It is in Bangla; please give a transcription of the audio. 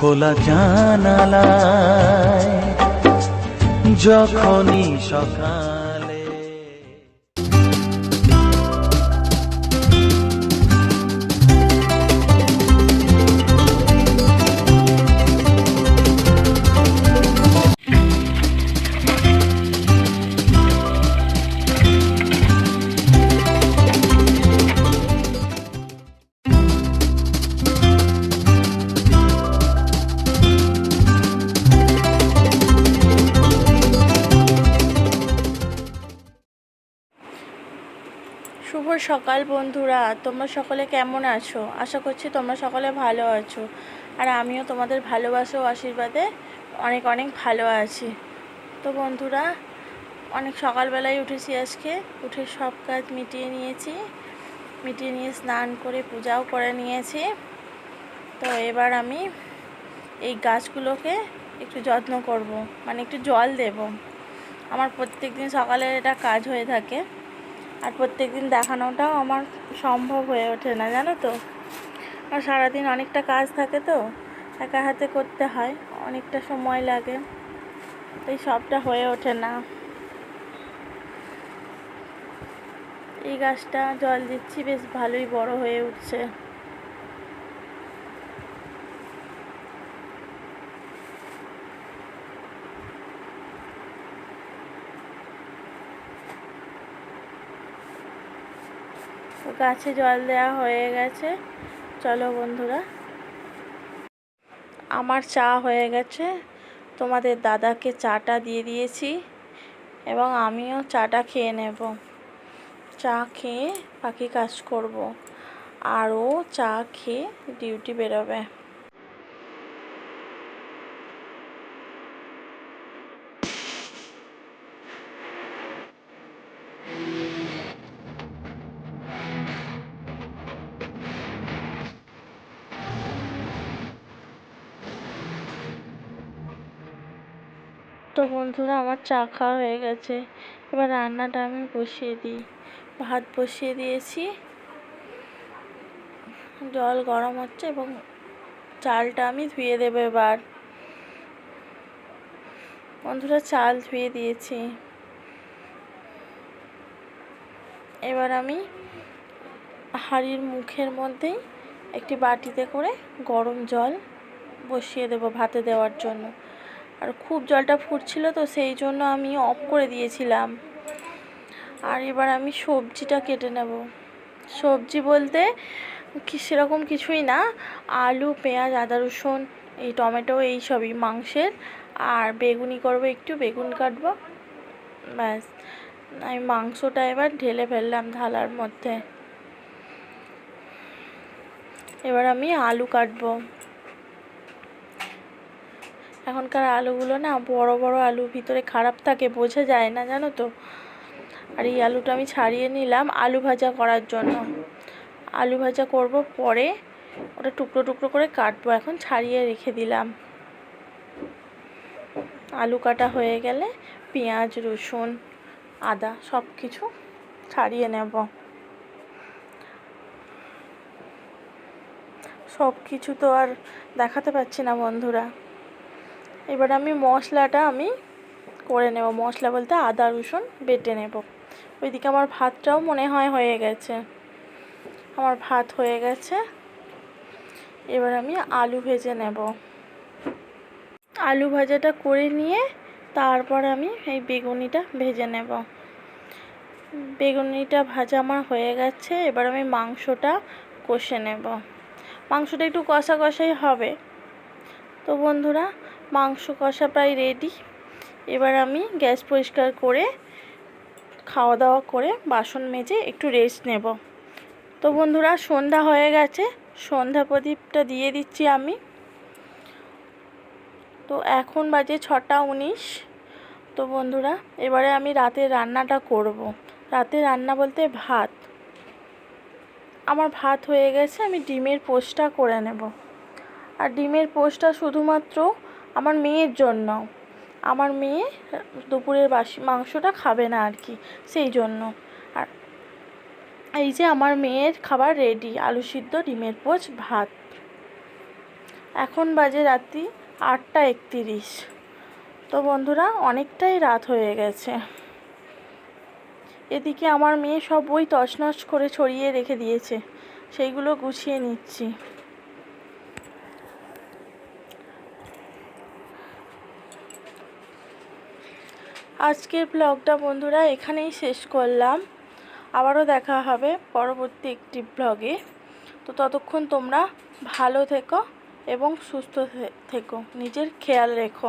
খোলা জানালায় যখনই সকালে সকাল বন্ধুরা, তোমরা সকলে কেমন আছো? আশা করছি তোমরা সকলে ভালো আছো। আর আমিও তোমাদের ভালোবাসা আশীর্বাদে অনেক অনেক ভালো আছি। তো বন্ধুরা, অনেক সকালবেলায় উঠেছি আজকে। উঠে সব কাজ মিটিয়ে নিয়েছি। মিটিয়ে নিয়ে স্নান করে পূজাও করে নিয়েছি। তো এবার আমি এই গাছগুলোকে একটু যত্ন করব মানে একটু জল দেব। আমার প্রত্যেক দিন সকালে এটা কাজ হয়ে থাকে। আর প্রত্যেক দিন দেখানোটাও আমার সম্ভব হয়ে ওঠে না, জানো তো? আর সারাদিন অনেকটা কাজ থাকে তো, একা হাতে করতে হয়, অনেকটা সময় লাগে তাই সবটা হয়ে ওঠে না। এই গাছটা জল দিচ্ছি, বেশ ভালোই বড় হয়ে উঠছে। গাছে জল দেওয়া হয়ে গেছে। চলো বন্ধুরা। আমার চা হয়ে গেছে। তোমাদের দাদাকে চাটা দিয়ে দিয়েছি এবং আমিও চাটা খেয়ে নেব। চা খেয়ে বাকি কাজ করব। আরও চা খেয়ে ডিউটি বেরোবে। তো বন্ধুরা, আমার চা খাওয়া হয়ে গেছে। এবার রান্নাটা আমি বসিয়ে দিই। ভাত বসিয়ে দিয়েছি। জল গরম হচ্ছে এবং চালটা আমি ধুয়ে দেবো এবার। বন্ধুরা, চাল ধুয়ে দিয়েছি। এবার আমি হাঁড়ির মুখের মধ্যেই একটি বাটিতে করে গরম জল বসিয়ে দেবো ভাতে দেওয়ার জন্য। আর খুব জলটা ফুটছিল তো সেই জন্য আমি অফ করে দিয়েছিলাম। আর এবার আমি সবজিটা কেটে নেব। সবজি বলতে সেরকম কিছুই না, আলু, পেঁয়াজ, আদা, রসুন, এই টমেটো, এই সবই মাংসের। আর বেগুনি করব একটু, বেগুন কাটব। ব্যাস, আমি মাংসটা এবার ঢেলে ফেললাম থালার মধ্যে। এবার আমি আলু কাটবো। এখনকার আলুগুলো না বড় বড় আলু ভিতরে খারাপ থাকে, বোঝা যায় না, জানো তো। আর এই আলুটা আমি ছাড়িয়ে নিলাম আলু ভাজা করার জন্য। আলু ভাজা করব পরে ওটা টুকরো টুকরো করে কাটবো, এখন ছাড়িয়ে রেখে দিলাম। আলু কাটা হয়ে গেলে পেঁয়াজ, রসুন, আদা সব কিছু ছাড়িয়ে নেব। সব কিছু তো আর দেখাতে পাচ্ছি না বন্ধুরা। এবার আমি মশলাটা আমি করে নেব। মশলা বলতে আদা, রসুন বেটে নেব। ওইদিকে আমার ভাতটাও মনে হয় হয়ে গেছে। আমার ভাত হয়ে গেছে। এবার আমি আলু ভেজে নেব। আলু ভাজাটা করে নিয়ে তারপর আমি এই বেগুনিটা ভেজে নেব। বেগুনিটা ভাজা আমার হয়ে গেছে। এবার আমি মাংসটা কষে নেব। মাংসটা একটু কষা কষাই হবে। তো বন্ধুরা মাংস কষা প্রায় রেডি এবার আমি গ্যাস পরিষ্কার করে খাওয়া দাওয়া করে বাসন মেজে একটু রেস্ট নেব। তো বন্ধুরা, সন্ধ্যা হয়ে গেছে। সন্ধ্যা প্রদীপটা দিয়ে দিচ্ছি আমি। তো এখন বাজে ছটা উনিশ। তো বন্ধুরা, এবারে আমি রাতে রান্নাটা করব। রাতে রান্না বলতে ভাত। আমার ভাত হয়ে গেছে, আমি ডিমের পোস্টটা করে নেব। আর ডিমের পোস্টটা শুধুমাত্র আমার মেয়ের জন্য। আমার মেয়ে দুপুরের বাসি, মাংসটা খাবে না আর কি, সেই জন্য। আর এই যে আমার মেয়ের খাবার রেডি আলু সিদ্ধ, ডিমের পোচ, ভাত। এখন বাজে রাত্রি আটটা একতিরিশ। তো বন্ধুরা, অনেকটাই রাত হয়ে গেছে। এদিকে আমার মেয়ে সব বই তছনছ করে ছড়িয়ে রেখে দিয়েছে। সেইগুলো গুছিয়ে নিচ্ছি। আজকের ব্লগটা বন্ধুরা এখানেই শেষ করলাম। আবারও দেখা হবে পরবর্তী একটি ব্লগে তো ততক্ষণ তোমরা ভালো থেকো এবং সুস্থ থেকো। নিজের খেয়াল রেখো।